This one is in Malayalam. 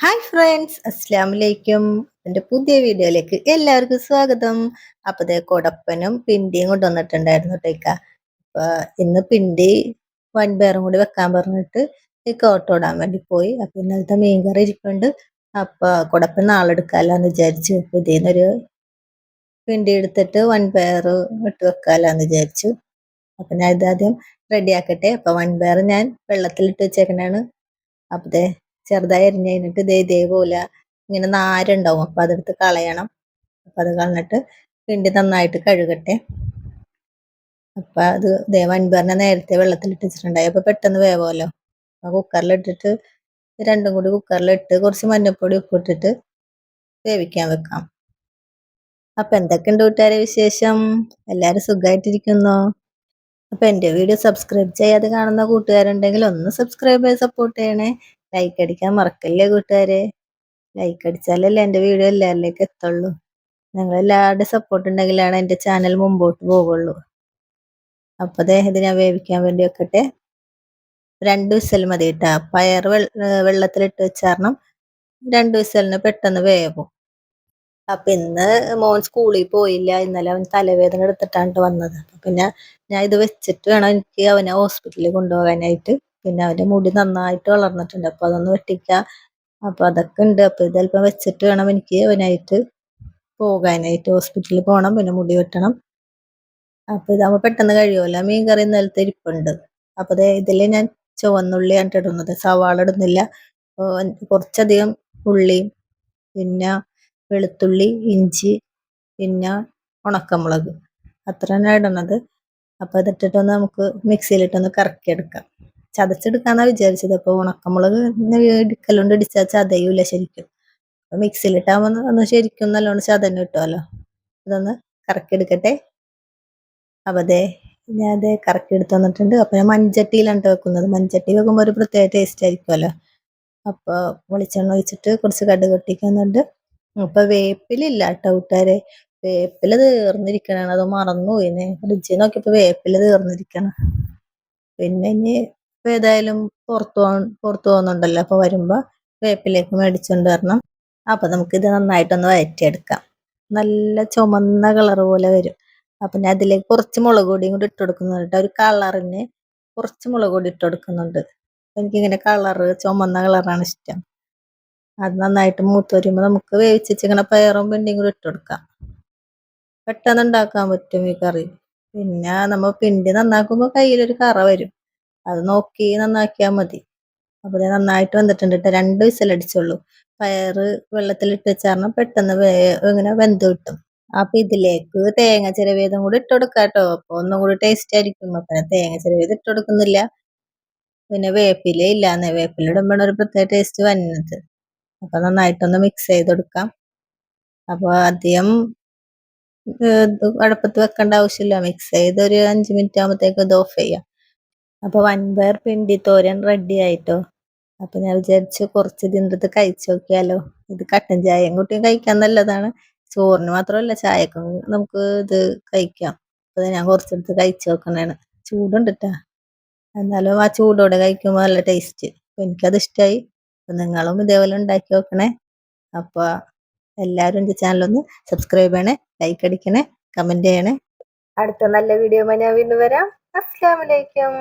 ഹായ് ഫ്രണ്ട്സ് അസ്സാം വലൈക്കും എന്റെ പുതിയ വീഡിയോയിലേക്ക് എല്ലാവർക്കും സ്വാഗതം. അപ്പോൾ ദേ കൊടപ്പനും പിണ്ടിയും കൊണ്ടുവന്നിട്ടുണ്ടായിരുന്നു കേട്ടേക്ക അപ്പൊ ഇന്ന് പിണ്ടി വൻപയറും കൂടി വെക്കാൻ പറഞ്ഞിട്ട് ഈ കോട്ട ഇടാൻ വേണ്ടി പോയി. അപ്പൊ ഇന്നലത്തെ മീൻകറി ഇരിപ്പുണ്ട്. അപ്പൊ കൊടപ്പൻ നാളെ വിചാരിച്ചു അപ്പൊ ഇതിന്നൊരു പിണ്ടി എടുത്തിട്ട് വൻപയർ ഇട്ട് വെക്കാലോന്ന് വിചാരിച്ചു. അപ്പൊ ഞാൻ ഇതാദ്യം റെഡിയാക്കട്ടെ. അപ്പൊ വൻപയർ ഞാൻ വെള്ളത്തിലിട്ട് വെച്ചേക്കണാണ്. അപ്പതേ ചെറുതായി അരിഞ്ഞ് കഴിഞ്ഞിട്ട് ഇതേ ഇതേപോലെ ഇങ്ങനെ നാരുണ്ടാവും. അപ്പൊ അതെടുത്ത് കളയണം. അപ്പൊ അത് കളഞ്ഞിട്ട് പിണ്ടി നന്നായിട്ട് കഴുകട്ടെ. അപ്പൊ അത് ഇതേ വൻപറിനെ നേരത്തെ വെള്ളത്തിലിട്ട് വെച്ചിട്ടുണ്ടായി അപ്പൊ പെട്ടെന്ന് വേവോലോ അപ്പൊ കുക്കറിലിട്ടിട്ട് രണ്ടും കൂടി കുക്കറിലിട്ട് കുറച്ച് മഞ്ഞപ്പൊടി ഉപ്പിട്ടിട്ട് വേവിക്കാൻ വെക്കാം. അപ്പൊ എന്തൊക്കെയുണ്ട് കൂട്ടുകാരെ വിശേഷം? എല്ലാരും സുഖമായിട്ടിരിക്കുന്നോ അപ്പൊ എന്റെ വീഡിയോ സബ്സ്ക്രൈബ് ചെയ്യാതെ കാണുന്ന കൂട്ടുകാരുണ്ടെങ്കിൽ ഒന്ന് സബ്സ്ക്രൈബ് ചെയ്ത് സപ്പോർട്ട് ചെയ്യണേ. ലൈക്ക് അടിക്കാൻ മറക്കല്ലേ കൂട്ടുകാരെ? ലൈക്ക് അടിച്ചാലല്ലേ എന്റെ വീഡിയോ എല്ലാവരിലേക്ക് എത്തുള്ളൂ. നിങ്ങൾ എല്ലാവരുടെ സപ്പോർട്ട് ഉണ്ടെങ്കിലാണ് എന്റെ ചാനൽ മുമ്പോട്ട് പോവുള്ളൂ. അപ്പോൾ അതേ ഞാൻ വേവിക്കാൻ വേണ്ടി വെക്കട്ടെ. രണ്ട് വിസൽ മതി കേട്ടോ പയർ വെള്ളത്തിലിട്ട് വെച്ചാരണം. രണ്ട് വിസലിന് പെട്ടെന്ന് വേവും. അപ്പൊ ഇന്ന് മോൻ സ്കൂളിൽ പോയില്ല. ഇന്നലെ അവൻ തലവേദന എടുത്തിട്ടാണ് വന്നത്. പിന്നെ ഞാൻ ഇത് വെച്ചിട്ട് വേണം എനിക്ക് അവനെ ഹോസ്പിറ്റലിൽ കൊണ്ടുപോകാനായിട്ട്. പിന്നെ അവന്റെ മുടി നന്നായിട്ട് വളർന്നിട്ടുണ്ട്. അപ്പോൾ അതൊന്ന് വെട്ടിക്കുക അപ്പൊ അതൊക്കെ ഉണ്ട്. അപ്പൊ ഇതല്പം വെച്ചിട്ട് വേണം എനിക്ക് അവനായിട്ട് പോകാനായിട്ട്. ഹോസ്പിറ്റലിൽ പോകണം പിന്നെ മുടി വെട്ടണം. അപ്പൊ ഇതാകുമ്പോ പെട്ടെന്ന് കഴിയുമല്ലോ. മീൻ കറി ഇന്നലത്തെ ഇരിപ്പുണ്ട്. അപ്പൊ ഇതിൽ ഞാൻ ചുവന്നുള്ളിയാണ് ഇടുന്നത് സവാള ഇടുന്നില്ല. കുറച്ചധികം ഉള്ളിയും പിന്നെ വെളുത്തുള്ളി ഇഞ്ചി പിന്നെ ഉണക്കമുളക്. അത്ര തന്നെ ഇടുന്നത്. അപ്പോൾ ഇതിട്ടിട്ടൊന്ന് നമുക്ക് മിക്സിയിലിട്ടൊന്ന് കറക്കിയെടുക്കാം. ചതച്ചെടുക്കാന്നാണ് വിചാരിച്ചത്. അപ്പോൾ ഉണക്കമുളക് ഇടിക്കലുണ്ട് ഇടിച്ചാൽ ചതയൂല ശരിക്കും. അപ്പോൾ മിക്സിയിലിട്ടാകുമ്പോൾ ശരിക്കും നല്ലോണം ചതന്നെ കിട്ടുമല്ലോ അതൊന്ന് കറക്കിയെടുക്കട്ടെ. അപ്പോൾ അതെ ഞാൻ അതെ കറക്കി എടുത്ത് വന്നിട്ടുണ്ട്. അപ്പോൾ ഞാൻ മൺചട്ടിയിലാണ് വെക്കുന്നത്. മൺചട്ടി വെക്കുമ്പോൾ ഒരു പ്രത്യേക ടേസ്റ്റ് ആയിരിക്കുമല്ലോ അപ്പോൾ വെളിച്ചെണ്ണ ഒഴിച്ചിട്ട് കുറച്ച് കടുക് പൊട്ടിക്കുന്നുണ്ട് അപ്പോൾ വേപ്പിലില്ല കേട്ടോ കൂട്ടുകാരെ. വേപ്പില തീർന്നിരിക്കണാണ് അത് മറന്നു പോയിന് ഫ്രിഡ്ജിൽ നോക്കിയപ്പോൾ വേപ്പില തീർന്നിരിക്കണം. പിന്നെ ഇനി ഇപ്പൊ ഏതായാലും പുറത്തു പോകാൻ പുറത്തു പോകുന്നുണ്ടല്ലോ. അപ്പോൾ വരുമ്പോൾ വേപ്പിലേക്ക് മേടിച്ചുകൊണ്ട് വരണം. അപ്പോൾ നമുക്കിത് നന്നായിട്ടൊന്ന് വഴറ്റിയെടുക്കാം നല്ല ചുമന്ന കളർ പോലെ വരും. അപ്പം ഞാൻ അതിലേക്ക് കുറച്ച് മുളക് പൊടിയും കൂടി ഇട്ട് കൊടുക്കുന്നുണ്ട് ഒരു കളറിന് കുറച്ച് മുളക് പൊടി ഇട്ട് കൊടുക്കുന്നുണ്ട്. എനിക്കിങ്ങനെ കളറ് ചുമന്ന കളറാണ് ഇഷ്ടം. അത് നന്നായിട്ട് മൂത്ത് വരുമ്പോൾ നമുക്ക് വേവിച്ചിട്ട് ഇങ്ങനെ പയറും പിണ്ടിയും കൂടി ഇട്ട് കൊടുക്കാം. പെട്ടെന്ന് ഉണ്ടാക്കാൻ പറ്റും ഈ കറി. പിന്നെ നമ്മൾ പിണ്ടി നന്നാക്കുമ്പോൾ കയ്യിലൊരു കറ വരും. അത് നോക്കി നന്നാക്കിയാൽ മതി. അപ്പോൾ നന്നായിട്ട് വന്നിട്ടുണ്ട് കേട്ടോ രണ്ട് വിസലടിച്ചുള്ളൂ പയറ് വെള്ളത്തിലിട്ട് വെച്ചാൽ പെട്ടെന്ന് ഇങ്ങനെ വെന്ത് കിട്ടും. അപ്പൊ ഇതിലേക്ക് തേങ്ങ ചിരവേതും കൂടി ഇട്ട് കൊടുക്കാം കേട്ടോ അപ്പൊ ഒന്നും കൂടി ടേസ്റ്റ് ആയിരിക്കും. അപ്പൊ തേങ്ങ ചിരവേത് ഇട്ട് കൊടുക്കുന്നില്ല. പിന്നെ വേപ്പില ഇല്ലാന്ന്. വേപ്പില ഇടുമ്പോഴാണ് ഒരു പ്രത്യേക ടേസ്റ്റ് വന്നത്. അപ്പൊ നന്നായിട്ടൊന്ന് മിക്സ് ചെയ്ത് കൊടുക്കാം. അപ്പൊ അധികം അടുപ്പത്ത് വെക്കേണ്ട ആവശ്യമില്ല. മിക്സ് ചെയ്ത് ഒരു അഞ്ച് മിനിറ്റ് ആകുമ്പോഴത്തേക്ക് ഇത് ഓഫ് ചെയ്യാം. അപ്പോൾ വൻപയർ പിണ്ടി തോരൻ റെഡി ആയിട്ടോ. അപ്പൊ ഞാൻ വിചാരിച്ചു കുറച്ച് ഇതിന്റെ കഴിച്ചു നോക്കിയാലോ. ഇത് കട്ടൻ ചായയും കുട്ടിയും കഴിക്കാൻ നല്ലതാണ്. ചോറിന് മാത്രമല്ല ചായക്കും നമുക്ക് ഇത് കഴിക്കാം. അപ്പൊ ഞാൻ കുറച്ചെടുത്ത് കഴിച്ചു നോക്കണേണ് ചൂടുണ്ട് കേട്ടാ എന്നാലും ആ ചൂടോടെ കഴിക്കുമ്പോൾ നല്ല ടേസ്റ്റ് അപ്പൊ എനിക്കത് ഇഷ്ടമായി അപ്പൊ നിങ്ങളും ഇതേപോലെ ഉണ്ടാക്കി നോക്കണേ. അപ്പൊ എല്ലാവരും എന്റെ ചാനലൊന്ന് സബ്സ്ക്രൈബ് ചെയ്യണേ ലൈക്ക് അടിക്കണേ കമന്റ് ചെയ്യണേ. അടുത്ത നല്ല വീഡിയോ ഞാൻ വീണ്ടും വരാം. അസ്സാം വലൈക്കും